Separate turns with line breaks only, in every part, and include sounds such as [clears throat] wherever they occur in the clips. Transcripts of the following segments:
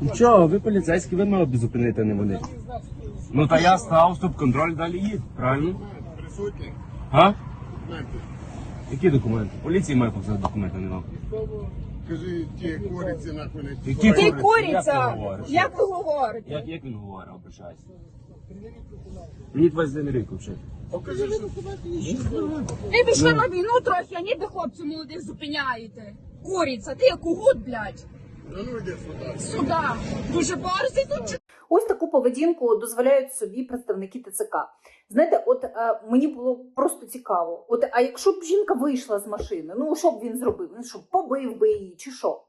Нічого, ви поліцейські, ви мали б зупинити, а не вони. Ну та я став, стоп-контроль, далі їд, правильно?
Присутні.
А? Які документи? Поліції має показати документи, не вам.
Кажи, ті кориці нахуй не
Які
Ти куриця! Як ви говорите?
Як, як він говорить, обращайся? Мені 29 рік взагалі.
Покажи, що
Ви пішли на війну трохи, а ніби хлопців молодих зупиняєте. Куриця, ти як угод, блядь.
А сюди.
Дуже борзий тут.
Ось таку поведінку дозволяють собі представники ТЦК. Знаєте, от е, мені було просто цікаво. От, а якщо б жінка вийшла з машини, ну що б він зробив? Він що, побив би її чи що?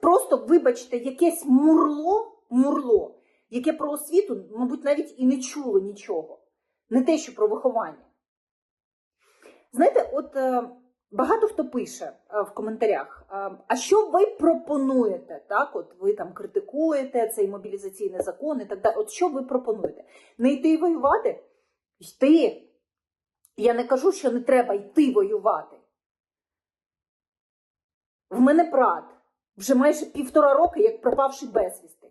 Просто, вибачте, якесь мурло, мурло, яке про освіту, мабуть, навіть і не чуло нічого. Не те, що про виховання. Знаєте, от е, багато хто пише е, в коментарях, е, а що ви пропонуєте? Так, от ви там критикуєте цей мобілізаційний закон і так далі. От що ви пропонуєте? Не йти воювати? Йти. Я не кажу, що не треба йти воювати. В мене брат вже майже півтора роки, як пропавший безвісти.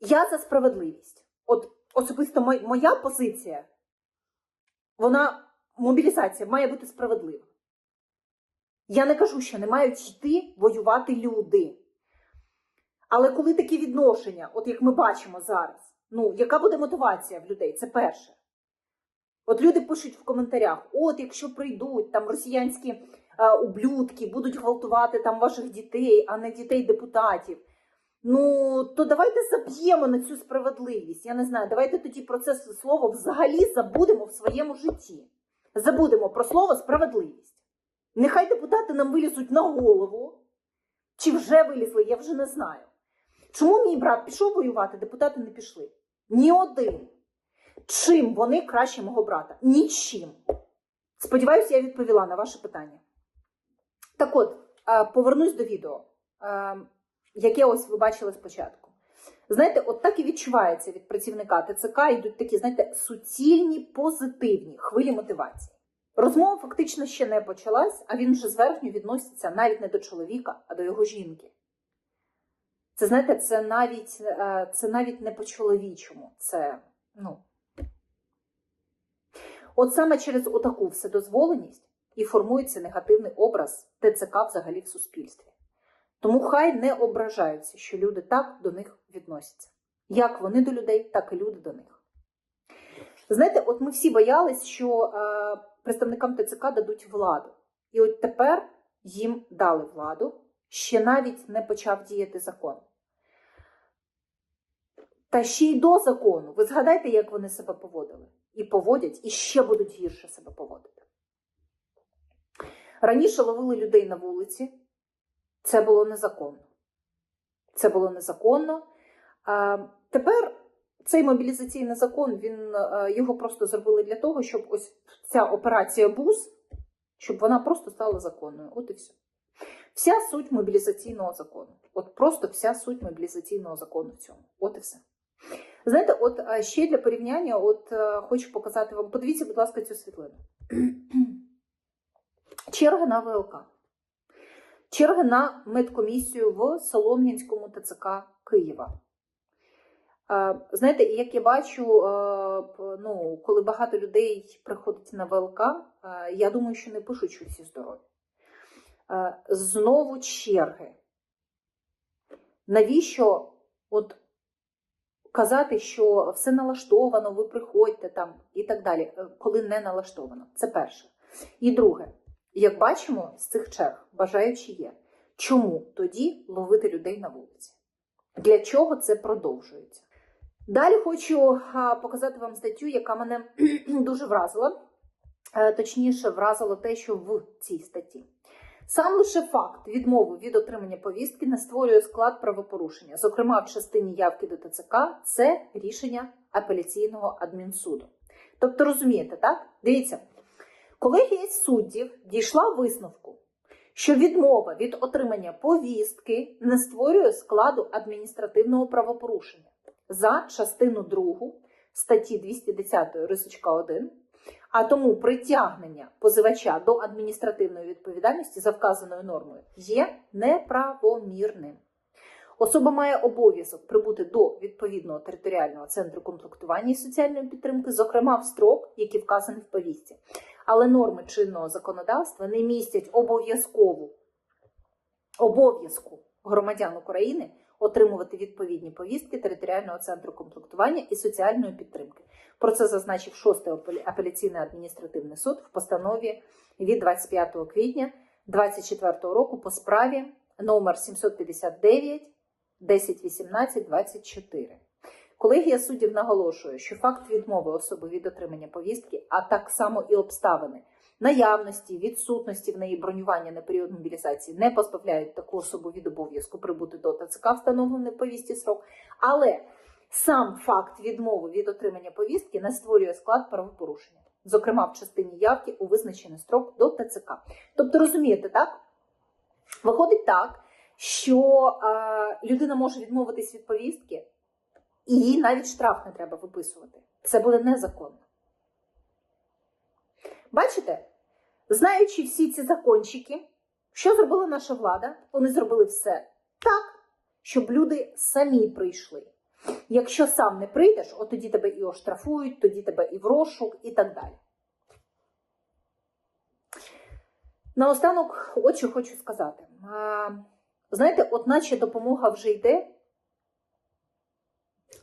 Я за справедливість. От особисто моя позиція, вона мобілізація має бути справедлива. Я не кажу, що не мають йти воювати люди. Але коли такі відношення, от як ми бачимо зараз, ну яка буде мотивація в людей? Це перше. От люди пишуть в коментарях: от якщо прийдуть там росіянські е, ублюдки, будуть гвалтувати там ваших дітей, а не дітей депутатів. Ну, то давайте заб'ємо на цю справедливість. Я не знаю, давайте тоді про це слово взагалі забудемо в своєму житті. Забудемо про слово справедливість. Нехай депутати нам вилізуть на голову, чи вже вилізли, я вже не знаю. Чому мій брат пішов воювати, депутати не пішли? Ні один. Чим вони краще мого брата? Нічим. Сподіваюся, я відповіла на ваше питання. Так от, е, повернусь до відео. Яке ось ви бачили спочатку. Знаєте, от так і відчувається від працівника ТЦК, йдуть такі, знаєте, суцільні, позитивні хвилі мотивації. Розмова фактично ще не почалась, а він вже зверхньо відноситься навіть не до чоловіка, а до його жінки. Це знаєте, це навіть, е, це навіть не по-чоловічому. Це, ну. От саме через отаку вседозволеність і формується негативний образ ТЦК взагалі в суспільстві. Тому хай не ображаються, що люди так до них відносяться. Як вони до людей, так і люди до них. Знаєте, от ми всі боялись, що е, представникам ТЦК дадуть владу. І от тепер їм дали владу, ще навіть не почав діяти закон. Та ще й до закону. Ви згадайте, як вони себе поводили. І поводять, і ще будуть гірше себе поводити. Раніше ловили людей на вулиці, це було незаконно. Це було незаконно. Тепер цей мобілізаційний закон він е, його просто зробили для того, щоб ось ця операція БУЗ, щоб вона просто стала законною. От і все. Вся суть мобілізаційного закону. От просто вся суть мобілізаційного закону в цьому. От і все. Знаєте, от е, ще для порівняння, от е, хочу показати вам. Подивіться, будь ласка, цю світлину. [clears throat] Черга на ВЛК. Черги на медкомісію в Солом'янському ТЦК Києва. Е, Знаєте, як я бачу, е, ну, коли багато людей приходить на ВЛК, е, я думаю, що не пишуть, що всі здорові. Знову черги. Навіщо от казати, що все налаштовано, ви приходьте там і так далі, коли не налаштовано? Це перше. І друге, як бачимо, з цих черг бажаючі є. Чому тоді ловити людей на вулиці? Для чого це продовжується? Далі хочу показати вам статтю, яка мене [clears throat] дуже вразила. Е, Точніше, вразило те, що в цій статті. Сам лише факт відмови від отримання повістки не створює склад правопорушення. Зокрема, в частині явки до ТЦК це рішення апеляційного адмінсуду. Тобто, розумієте, так? Дивіться, колегія суддів дійшла висновку, що відмова від отримання повістки не створює складу адміністративного правопорушення за частину 2 статті 210 рисочка 1, а тому притягнення позивача до адміністративної відповідальності за вказаною нормою є неправомірним. Особа має обов'язок прибути до відповідного територіального центру комплектування і соціальної підтримки, зокрема в строк, який вказаний в повістці. Але норми чинного законодавства не містять обов'язкову обов'язку громадян України отримувати відповідні повістки територіального центру комплектування і соціальної підтримки. Про це зазначив 6-й апеля- апеляційний адміністративний суд в постанові від 25 квітня 2024 року по справі номер 759 1018 24. Колегія суддів наголошує, що факт відмови особи від отримання повістки, а так само і обставини наявності, відсутності в неї бронювання на період мобілізації не позбавляють таку особу від обов'язку прибути до ТЦК, встановлений повісті срок. Але сам факт відмови від отримання повістки не створює склад правопорушення, зокрема в частині явки у визначений строк до ТЦК. Тобто, розумієте, так? Виходить так, що е, людина може відмовитись від повістки, і їй навіть штраф не треба виписувати. Це буде незаконно. Бачите, знаючи всі ці закончики, що зробила наша влада? Вони зробили все так, щоб люди самі прийшли. Якщо сам не прийдеш, от тоді тебе і оштрафують, тоді тебе і в розшук, і так далі. Наостанок, от що хочу сказати. Знаєте, от наче допомога вже йде,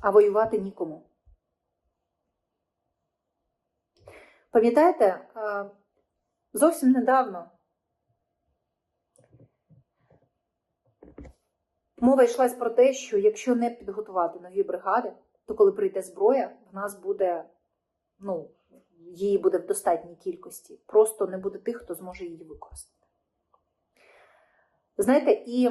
а воювати нікому. Пам'ятаєте, е, зовсім недавно мова йшлась про те, що якщо не підготувати нові бригади, то коли прийде зброя, в нас буде, ну, її буде в достатній кількості. Просто не буде тих, хто зможе її використати. Знаєте, і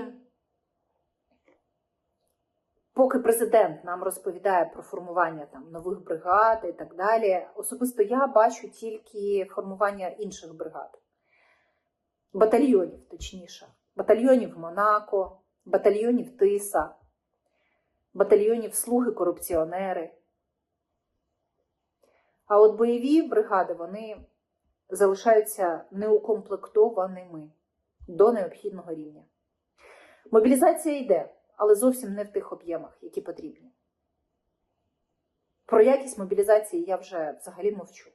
поки президент нам розповідає про формування там нових бригад і так далі, особисто я бачу тільки формування інших бригад, батальйонів, точніше, батальйонів Монако, батальйонів Тиса, батальйонів Слуги корупціонери. А от бойові бригади вони залишаються неукомплектованими до необхідного рівня. Мобілізація йде, але зовсім не в тих об'ємах, які потрібні. Про якість мобілізації я вже взагалі мовчу.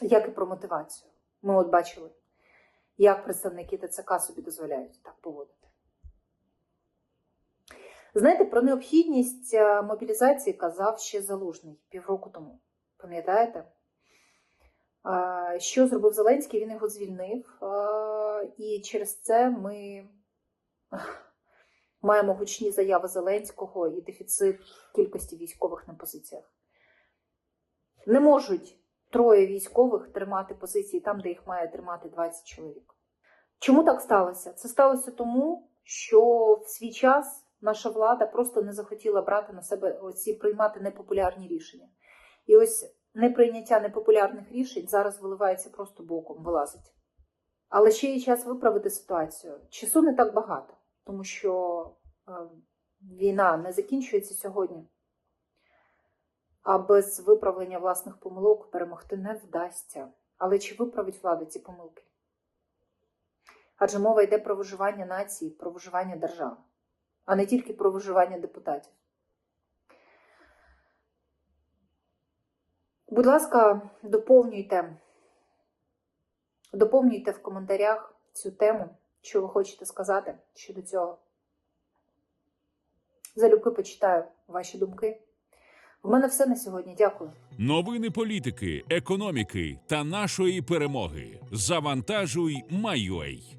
Як і про мотивацію. Ми от бачили, як представники ТЦК собі дозволяють так поводити. Знаєте, про необхідність е, мобілізації казав ще Залужний півроку тому. Пам'ятаєте? А, Що зробив Зеленський? Він його звільнив, і через це ми [laughs] маємо гучні заяви Зеленського і дефіцит кількості військових на позиціях. Не можуть троє військових тримати позиції там, де їх має тримати 20 чоловік. Чому так сталося? Це сталося тому, що в свій час наша влада просто не захотіла брати на себе оці приймати непопулярні рішення. І ось неприйняття непопулярних рішень зараз виливається просто боком, вилазить. Але ще є час виправити ситуацію. Часу не так багато, тому що е, війна не закінчується сьогодні. А без виправлення власних помилок перемогти не вдасться. Але чи виправить влада ці помилки? Адже мова йде про виживання нації, про виживання держави, а не тільки про виживання депутатів. Будь ласка, доповнюйте, доповнюйте в коментарях цю тему, що ви хочете сказати щодо цього. Залюбки почитаю ваші думки. У мене все на сьогодні. Дякую.
Новини політики, економіки та нашої перемоги. Завантажуй, Майой.